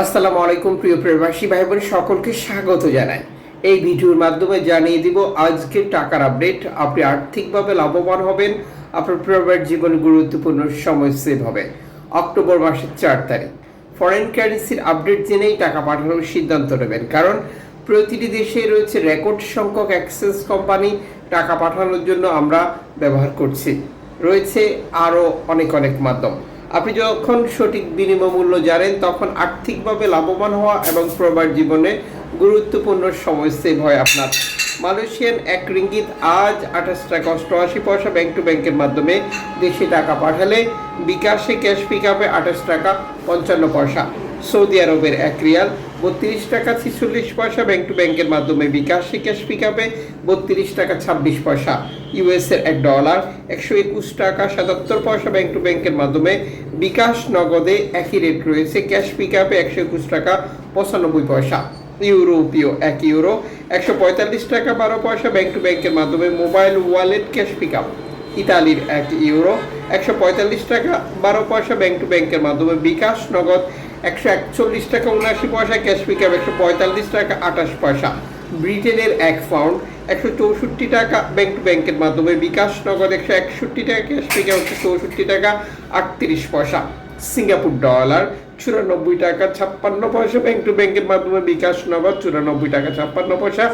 আসসালামু আলাইকুম, প্রিয় প্রবাসী ভাই বোন সকলকে স্বাগত জানাই। এই ভিডিওর মাধ্যমে জানিয়ে দিব আজকের টাকার আপডেট। আপনি আর্থিকভাবে লাভবান হবেন, আপনার পরিবার জীবনে গুরুত্বপূর্ণ সময় সেভ হবে। অক্টোবর মাসের চার তারিখ। ফরেন কারেন্সির আপডেট জেনেই টাকা পাঠানোর সিদ্ধান্ত নেবেন। কারণ, প্রতিটি দেশে রয়েছে রেকর্ড সংখ্যক অ্যাক্সেস কোম্পানি টাকা পাঠানোর জন্য আমরা ব্যবহার করছি। রয়েছে আরও অনেক অনেক মাধ্যম। আপনি যখন সঠিক বিনিময় মূল্য জানেন, তখন আর্থিকভাবে লাভবান হওয়া এবং প্রবার জীবনে গুরুত্বপূর্ণ সময় সেভ হয় আপনার। মালয়েশিয়ান এক রিঙ্গিত আজ আঠাশ টাকা অষ্টআশি পয়সা ব্যাংক টু ব্যাংকের মাধ্যমে দেশে টাকা পাঠালে বিকাশে ক্যাশ পিক আপে আঠাশ টাকা পঞ্চান্ন পয়সা। সৌদি আরবের এক রিয়াল বত্রিশ টাকা ছিচল্লিশ পয়সা ব্যাংক টু ব্যাংকের মাধ্যমে বিকাশে ক্যাশ পিক আপে বত্রিশ টাকা ছাব্বিশ পয়সা। ইউএস এর এক ডলার একশো একুশ টাকা সাতাত্তর পয়সা ব্যাংক টু ব্যাংকের মাধ্যমে বিকাশ নগদে একই রেট রয়েছে ক্যাশ পিক আপে একশো একুশ টাকা পঁচানব্বই পয়সা। ইউরোপীয় এক ইউরো, একশো পঁয়তাল্লিশ টাকা বারো পয়সা ব্যাংক টু ব্যাংকের মাধ্যমে mobile wallet cash pick up ইতালির এক ইউরো, একশো পঁয়তাল্লিশ টাকা বারো পয়সা ব্যাংক টু ব্যাংকের মাধ্যমে বিকাশ নগদ একশো একচল্লিশ টাকা উনআশি পয়সা ক্যাশ পিক আপ একশো পঁয়তাল্লিশ টাকা আঠাশ পয়সা। ব্রিটেনের এক পাউন্ড একশো চৌষট্টি টাকা ব্যাংক টু ব্যাংকের মাধ্যমে। বিকাশ নগদ একশো একষট্টি টাকা ক্যাশ পিক একশো চৌষট্টি টাকা আটত্রিশ পয়সা। সিঙ্গাপুর ডলার চুরানব্বই টাকা ছাপ্পান্ন পয়সা ব্যাংক টু ব্যাংকের মাধ্যমে। বিকাশ নগদ, চুরানব্বই টাকা ছাপ্পান্ন পয়সা।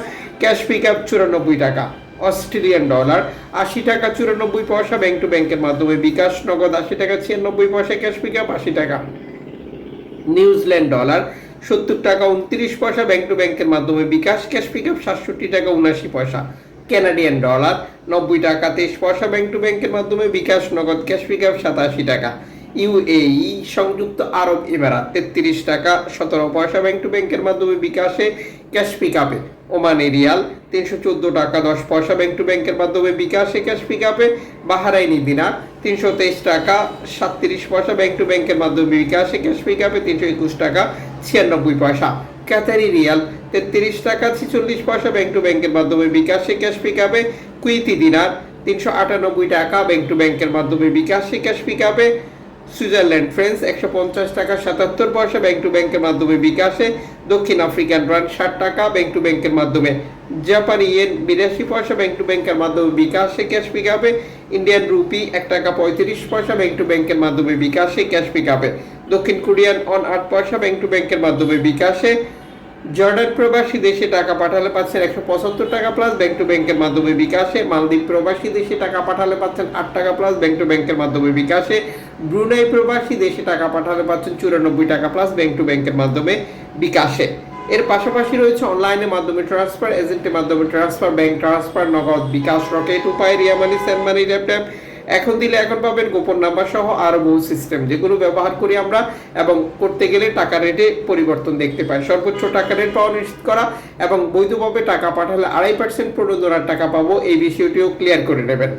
ক্যাশ পিক আপ চুরানব্বই টাকা। অস্ট্রেলিয়ান ডলার আশি টাকা চুরানব্বই পয়সা ব্যাংক টু ব্যাংকের মাধ্যমে। বিকাশ নগদ, আশি টাকা ছিয়ানব্বই পয়সা ক্যাশ পিক আপ আশি টাকা। নিউজিল্যান্ড ডলার, সত্তর টাকা উনত্রিশ পয়সা ব্যাংক টু ব্যাংকের মাধ্যমে বিকাশ ক্যাশ পিক আপ সাতষট্টি টাকা উনাশি পয়সা। ক্যানাডিয়ান ডলার নব্বই টাকা তেইশ পয়সা ব্যাংক টু ব্যাংকের মাধ্যমে বিকাশ, নগদ ক্যাশ পিক আপ সাতাশি টাকা। ইউএই, সংযুক্ত আরব এমারাত, তেত্রিশ টাকা, সতেরো পয়সা ব্যাংক টু ব্যাংকের মাধ্যমে বিকাশে ক্যাশ পিক আপে ওমানে রিয়াল, তিনশো চোদ্দ টাকা, দশ পয়সা ব্যাংক টু ব্যাংকের মাধ্যমে বিকাশে ক্যাশ পিক আপে বাহারাইনি দিনার তিনশো তেইশ টাকা, সাতত্রিশ পয়সা ব্যাংক টু ব্যাংকের মাধ্যমে বিকাশে ক্যাশ পিক আপে তিনশো একুশ টাকা, ছিয়ানব্বই পয়সা। ক্যাথারি রিয়াল, তেত্রিশ টাকা, ছিচল্লিশ পয়সা ব্যাংক টু ব্যাংকের মাধ্যমে বিকাশে ক্যাশ পিক আপে কুইতি দিনার, তিনশো আটানব্বই টাকা, ব্যাংক টু ব্যাংকের মাধ্যমে বিকাশে ক্যাশ পিক আপে সুইজারল্যান্ড ফ্রেন্স একশো পঞ্চাশ টাকা, সাতাত্তর পয়সা ব্যাংক টু ব্যাংকের মাধ্যমে বিকাশে, দক্ষিণ আফ্রিকান রান ষাট টাকা, ব্যাংক টু ব্যাংকের মাধ্যমে জাপানি ইয়েন বিরাশি পয়সা, ব্যাংক টু ব্যাংকের মাধ্যমে বিকাশে ক্যাশ পিক আপে ইন্ডিয়ান রুপি এক টাকা পঁয়ত্রিশ পয়সা, ব্যাংক টু ব্যাংকের মাধ্যমে বিকাশে ক্যাশ পিক আপে দক্ষিণ কোরিয়ান অন আট পয়সা, ব্যাংক টু ব্যাংকের মাধ্যমে বিকাশে জর্ডান প্রবাসী দেশে টাকা পাঠালে পাচ্ছেন একশো পঁচাত্তর টাকা প্লাস ব্যাংক টু ব্যাংকের মাধ্যমে বিকাশে। মালদ্বীপ প্রবাসী দেশে টাকা পাঠালে পাচ্ছেন আট টাকা প্লাস ব্যাংক টু ব্যাংকের মাধ্যমে বিকাশে। ব্রুনাই প্রবাসী দেশে টাকা পাঠালে পাচ্ছেন চুরানব্বই টাকা প্লাস ব্যাংক টু ব্যাংকের মাধ্যমে বিকাশে। এর পাশাপাশি রয়েছে অনলাইনের মাধ্যমে ট্রান্সফার এজেন্টের মাধ্যমে ট্রান্সফার ব্যাংক ট্রান্সফার নগদ bKash Rocket Upay, Riya রিয়ামানি send money laptop এখন দিলে এখন পাবেন গোপন নাম্বার সহ আরও বহু সিস্টেম যেগুলো ব্যবহার করি আমরা এবং করতে গেলে টাকা রেটে পরিবর্তন দেখতে পাই। সর্বোচ্চ টাকা রেট পাওয়া নিশ্চিত করা এবং বৈধভাবে টাকা পাঠালে আড়াই পার্সেন্ট পনেরো টাকা পাবো, এই বিষয়টিও ক্লিয়ার করে নেবেন।